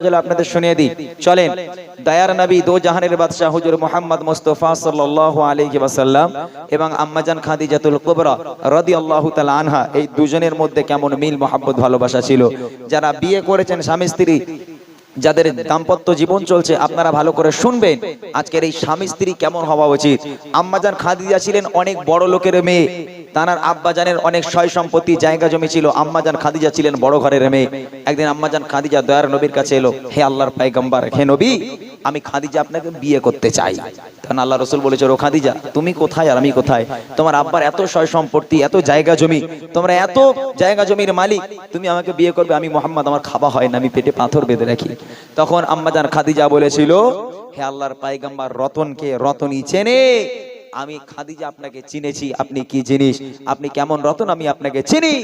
আপনাদের শুনিয়ে দিই। চলেন, দয়ার নবী দো জাহানের বাদশাহ হুজুর মোহাম্মদ মুস্তফা সাল্লাল্লাহু আলাইহি ওয়াসাল্লাম এবং আম্মাজান খাদিজাতুল কুবরা রাদিয়াল্লাহু তাআলা আনহা, এই দুজনের মধ্যে কেমন মিল, মোহাব্বত, ভালোবাসা ছিল? যারা বিয়ে করেছেন স্বামী স্ত্রী, যাদের দাম্পত্য জীবন চলছে, আপনারা ভালো করে শুনবেন আজকের এই স্বামী স্ত্রী কেমন হওয়া উচিত। আম্মাজান খাদিজা ছিলেন অনেক বড় লোকের মেয়ে। তানার আব্বাজানের অনেক সয় সম্পত্তি, জায়গা জমি ছিল। আম্মাজান খাদিজা ছিলেন বড় ঘরের মেয়ে। একদিন আম্মাজান খাদিজা দয়ার নবীর কাছে এলো, হে আল্লাহর পাইগম্বার হে নবী, আমি খাদিজা আপনাকে বিয়ে করতে চাই। তখন আল্লাহ রসুল বলেছিল ও খাদিজা, তুমি কোথায় আর আমি কোথায়? তোমার আব্বার এত সয় সম্পত্তি, এত জায়গা জমি, তোমরা এত জায়গা জমির মালিক, তুমি আমাকে বিয়ে করবে, আমি মোহাম্মদ, আমার খাওয়া হয় না, আমি পেটে পাথর বেঁধে রাখি। তখন আম্মাজান খাদিজা বলেছিল, হে আল্লাহর পাইগাম্বার রতনকে রতনই চেনে আমি খাদিজা আপনাকে চিনেছি, আপনি কি জিনিস? আপনি কেমন রতন আমি আপনাকে চিনি?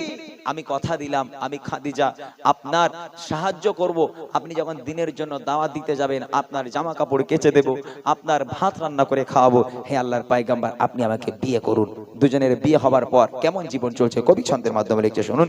আমি কথা দিলাম, আমি খাদিজা, আপনার সাহায্য করব। আপনি যখন দিনের জন্য দাওয়াত দিতে যাবেন, আপনার জামা কাপড় কেচে দেব, আপনার ভাত রান্না করে খাওয়াবো। হে আল্লাহর পাইগাম্বার আপনি আমাকে বিয়ে করুন। দুজনের বিয়ে হবার পর কেমন জীবন চলছে কবি ছন্দের মাধ্যমে লিখছে, শুনুন।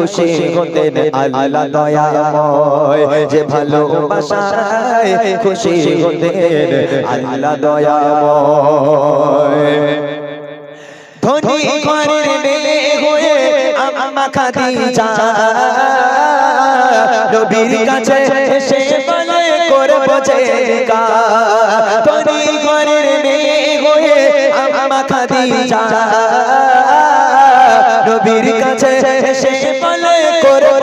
খুশি হতেন আল্লাহ দয়াময়। যে ভালোবাসায় খুশি হতেন আল্লাহ দয়াময়। ধনী ঘরের মেয়ে হয়ে আম্মা খাদিজা। নবীর কাছে এসে বলে করব জেকা ধনী ঘরের মেয়ে হয়ে আম্মা খাদিজা। নবীর কাছে সে বলে করব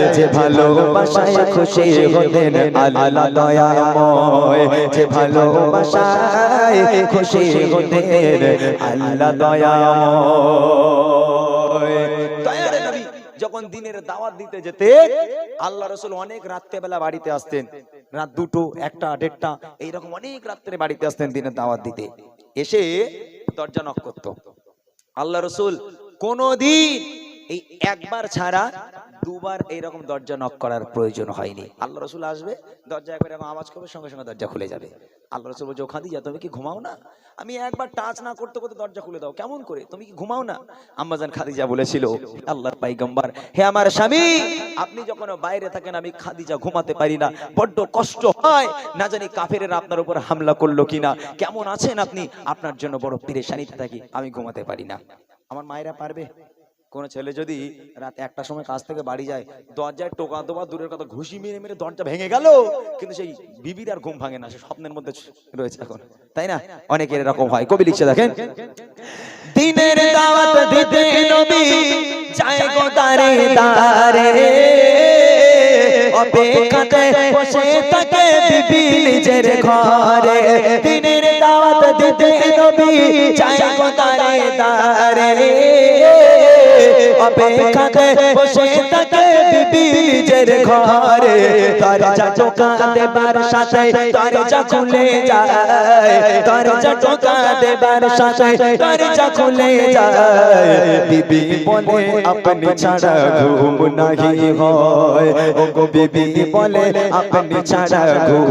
যে ভালোবাসায় খুশি হতেন আল্লাহ দয়াময়। যে ভালোবাসায় খুশি হতেন আল্লাহ দয়াময়। যখন দিনের দাওয়াত দিতে যেতে আল্লাহ রসুল অনেক রাত্রে বেলা বাড়িতে আসতেন। রাত দুটো একটা দেড়টা এইরকম অনেক রাত্রে বাড়িতে আসতেন দিনের দাওয়াত দিতে। এসে দরজা নক করত। আল্লাহ রসুল কোনদিন এই একবার ছাড়া দুবার এইরকম দরজা নক করার প্রয়োজন হয়নি। আল্লাহ রসুল আসবে দরজা একবার এরকম আওয়াজ করবে, সঙ্গে সঙ্গে দরজা খুলে যাবে। আল্লাহ রসুল বলছে, ওখান দিয়ে তুমি কি ঘুমাও না? আমি একবার টাচ না করতে করতে দরজা খুলে দাও, কেমন করে? তুমি কি ঘুমাও না? আম্মাজান খাদিজা বলেছিল, আল্লাহর পাইগম্বার, হে আমার স্বামী, আপনি যখন বাইরে থাকেন, আমি খাদিজা ঘুমাতে পারি না। বড্ড কষ্ট হয়, না জানি কাফেরেরা আপনার উপর হামলা করল কিনা। কেমন আছেন আপনি? আপনার জন্য বড় পেরেশানিতে থাকি, আমি ঘুমাতে পারি না। আমার মায়েরা পারবে? কোন ছেলে যদি রাত একটা সময় কাজ থেকে বাড়ি যায়, দরজায় টোকা দেওয়া দূরের কথা ঘুষি মেরে মেরে দরজা ভেঙে গেল, কিন্তু সেই বিবির আর ঘুম ভাঙে না, সে স্বপ্নের মধ্যে রয়েছে এখন, তাই না? অনেকের এরকম হয়, কবি লিখছে, দেখেন। দিনের দাওয়াত দিতে নবী যায় গো দারে দারে অপেক্ষাতে বসে থাকে। বিবি নিজের ঘরে। দিনের দাওয়াত দিতে নবী গো দারে দারে অপেক্ষাতে বসে থাকে বিবি নিজের ঘরে। দরজা টোকা দেবার সাথে দরজা খুলে যায়। দরজা টোকা দেবার সাথে দরজা খুলে যায়। বিবি বলে আপনি ছাড়া ঘুম নাহি হয়। ও গো বিবি বলে আপনি ছাড়া ঘুম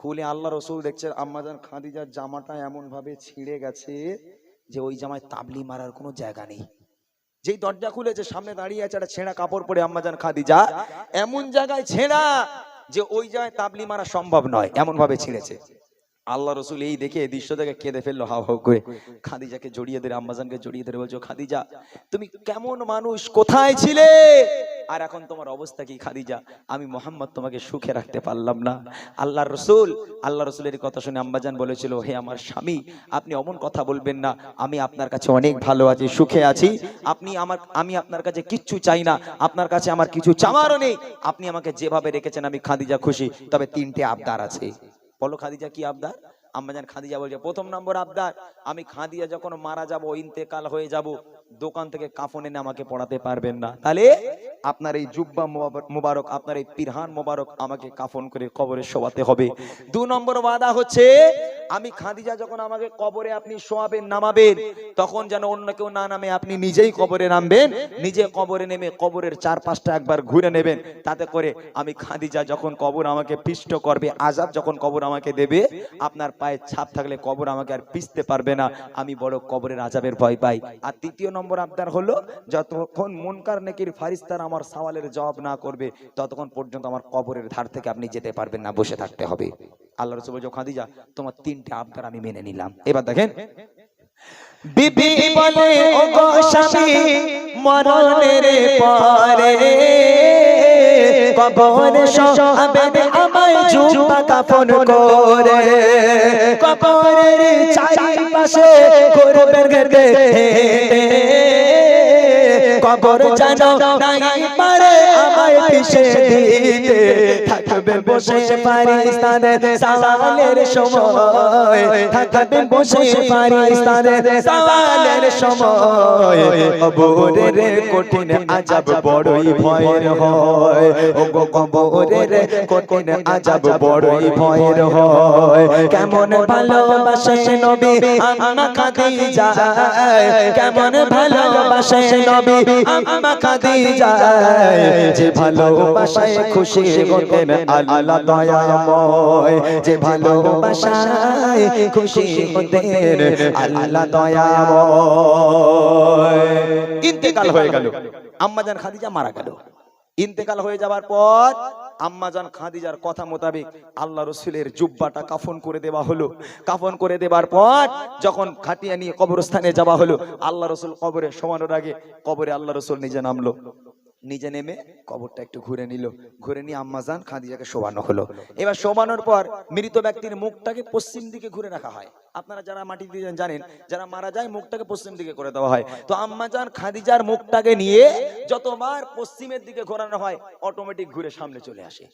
খুলে আল্লাহ রসুল দেখছেন আম্মাজান খাদিজার জামাটা এমন ভাবে ছিঁড়ে গেছে যে ওই জামায় তাবলি মারার কোনো জায়গা নেই। যেই দরজা খুলেছে, সামনে দাঁড়িয়ে আছে একটা ছেঁড়া কাপড় পরে আম্মাজান খাদিজা। এমন জায়গায় ছেঁড়া যে ওই জায়গায় তাবলি মারা সম্ভব নয় এমন ভাবে ছিঁড়েছে। আল্লাহ রসুল এই দেখে দৃশ্য দেখে কেঁদে ফেলল, হাও হাও করে। খাদিজাকে জড়িয়ে ধরে আম্মাজানকে জড়িয়ে ধরে বলছো খাদিজা, তুমি কেমন মানুষ, কোথায় ছিলে? আর এখন তোমার অবস্থা কি, খাদিজা? আমি মোহাম্মদ তোমাকে সুখে রাখতে পারলাম না। আল্লাহ রসুল আল্লাহ রসুলের কথা শুনে আম্বাজান বলেছিল, হে আমার স্বামী, আপনি অমন কথা বলবেন না। আমি আপনার কাছে অনেক ভালো আছি, সুখে আছি। আপনি আমার, আমি আপনার কাছে কিচ্ছু চাই না। আপনার কাছে আমার কিছু চাওয়ারও নেই। আপনি আমাকে যেভাবে রেখেছেন, আমি খাদিজা খুশি। তবে তিনটে আবদার আছে। বলো খাদিজা, কি আবদার? আম্মাজান খাদিজা বলছে, প্রথম নম্বর আবদার, আমি খাদিজা যখন মারা যাব, ইন্তেকাল হয়ে যাব দোকান থেকে কাফন এনে আমাকে পড়াতে পারবেন না। তাহলে আপনার এই জুব্বা মোবারক- আপনার এই পিরহান মোবারক আমাকে কাফন করে কবরে শোয়াতে হবে। দু নম্বর ওয়াদা হচ্ছে, আমি খাদিজা যখন আমাকে কবরে আপনি শোয়াবেন, নামাবেন, তখন যেন অন্য কেউ না নামে আপনি নিজেই কবরে নামবেন, নিজে কবরে নেমে কবরের চার পাঁচটা একবার ঘুরে নেবেন। তাতে করে আমি খাদিজা যখন কবর আমাকে পিষ্ট করবে, আজাব যখন কবর আমাকে দেবে, আপনার পায়ে ছাপ থাকলে কবর আমাকে আর পিষতে পারবে না। আমি বড় কবরের আজাবের ভয় পাই। আর তৃতীয় নম্বর আবদার হলো, যতক্ষণ মনকার নেকির ফারিস্তার আমার সওয়ালের জবাব না করবে, ততক্ষণ পর্যন্ত আমার কবরের ধার থেকে আপনি যেতে পারবেন না, বসে থাকতে হবে। আল্লাহ রসুল বলছে, খাদিজা, তোমার তিনটে আবদার আমি মেনে নিলাম। এবার দেখেন, বিবি বলে ও গো স্বামী, মরণের পরে কবরে শোয়াবেন আমায় জুম্মা কাফন করে। কবরের চারিপাশে করবেন গেতে কবর জানো নাই পারে আমায় পিছে দিতে। থাকবে বসে পারিস্তানের সওয়ালের সময়। বসে কবরের কঠিন আজাব বড়ই ভয়ের হয়। ও গো কবরের কঠিন আজাব বড়ই ভয়ের হয়। কেমন ভালোবাসে নবী? আম্মা খাদিজা। কেমন ভালোবাসে নবী? আম্মা খাদিজা। যে ভালোবাসায় খুশি হতেন আল্লাহ দয়াময় যে ভালোবাসায় খুশি হতেন আল্লাহ দয়াময়। ইন্তেকাল হয়ে গেল। আম্মাজান খাদিজা মারা গেল। ইন্তেকাল হয়ে যাবার পর আম্মাজান খাদিজার কথা মোতাবেক আল্লাহ রসুলের জুব্বাটা কাফন করে দেওয়া হলো। কাফন করে দেওয়ার পর যখন খাটিয়া নিয়ে কবরস্থানে যাওয়া হলো আল্লাহ রসুল কবরে সমানোর আগে কবরে আল্লাহ রসুল নিজে নামলো। নিজে নেমে কবরটা একটু ঘুরে নিল। ঘুরে নিয়ে আম্মাজান খাদিজাকে শোয়ানো হলো। এবার শোয়ানোর পর মৃত ব্যক্তির মুখটাকে পশ্চিম দিকে ঘুরে রাখা হয়। আপনারা যারা মাটি দিয়ে জানেন, যারা মারা যায় মুখটাকে পশ্চিম দিকে করে দেওয়া হয়। তো আম্মাজান খাদিজার মুখটাকে নিয়ে যতবার পশ্চিমের দিকে ঘোরানো হয় অটোমেটিক ঘুরে সামনে চলে আসে।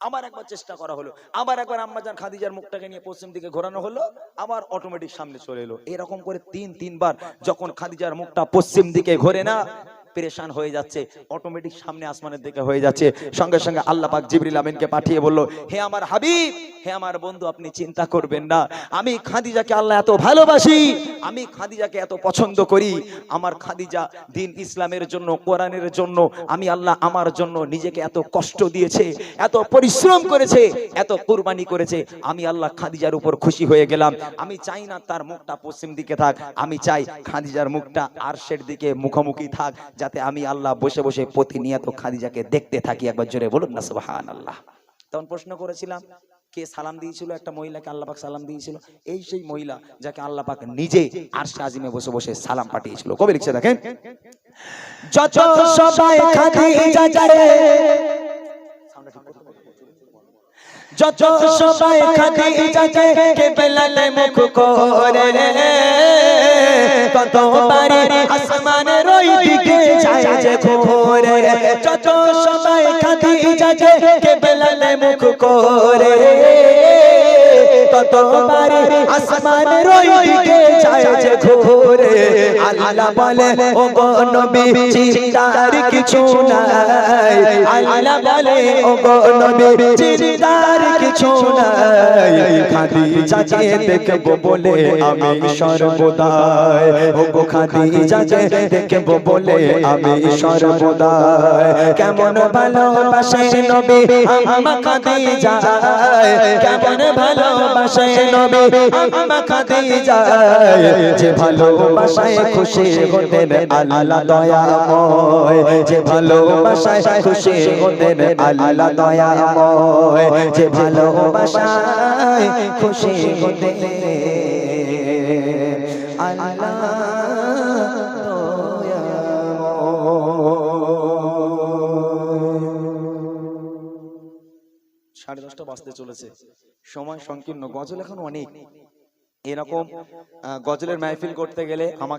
আবার একবার চেষ্টা করা হলো। আবার একবার আম্মাজান খাদিজার মুখটাকে নিয়ে পশ্চিম দিকে ঘোরানো হলো, আবার অটোমেটিক সামনে চলে এলো। এরকম করে তিন, তিনবার যখন খাদিজার মুখটা পশ্চিম দিকে ঘোরে না পেরেশান হয়ে যাচ্ছে অটোমেটিক সামনে আসমানের দিকে হয়ে যাচ্ছে। সঙ্গে সঙ্গে আল্লাহ পাক জিবরিল আমিনকে পাঠিয়ে বলল, হে আমার হাবিব, হে আমার বন্ধু, আপনি চিন্তা করবেন না। আমি খাদিজাকে আল্লাহ এত ভালোবাসি, আমি খাদিজাকে এত পছন্দ করি। আমার খাদিজা দিন ইসলামের জন্য, কোরআনের জন্য, আমি আল্লাহ আমার জন্য নিজেকে এত কষ্ট দিয়েছে, এত পরিশ্রম করেছে, এত কুরবানি করেছে। আমি আল্লাহ খাদিজার উপর খুশি হয়ে গেলাম। আমি চাই না তার মুখটা পশ্চিম দিকে থাক। আমি চাই খাদিজার মুখটা আরশের দিকে মুখোমুখি থাক, যাতে আমি আল্লাহ বসে বসে প্রতিনিয়ত খাদিজাকে দেখতে থাকি। একবার জোরে বলুন না সুবহান আল্লাহ তখন প্রশ্ন করেছিলাম, কে সালাম দিয়েছিল? একটা মহিলাকে আল্লাহ পাক সালাম দিয়েছিল। এই সেই মহিলা যাকে আল্লাহ পাক নিজে আরশে আজিমে বসে বসে সালাম পাঠিয়েছিল। কবে লিখছে দেখেন? যত সবাই খাদিজা যায় যত সবাই খাদিজা যায় কে বেলাতে মুখ করে। কত বারে আসমানের ওই দিকে যায় যে ঘোরে। যত সময় খাদিজা যায় কে বেলাতে মুখ করে। দেখব বলে আমি কেমন ভালোবাসে নবী আমা খাদিজা। কেমন ভালোবাসে নবী। আমা খাদিজা, যে ভালোবাসায় খুশি হতেন আল্লাহ দয়াময়। যে ভালোবাসায় খুশি হতেন আল্লাহ দয়াময়। যে ভালোবাসায় খুশি হতেন আল্লাহ সাড়ে দশটা বাজতে চলেছে। সময় সংকীর্ণ গজল এখন অনেক। এরকম গজলের মাহফিল করতে গেলে আমাকে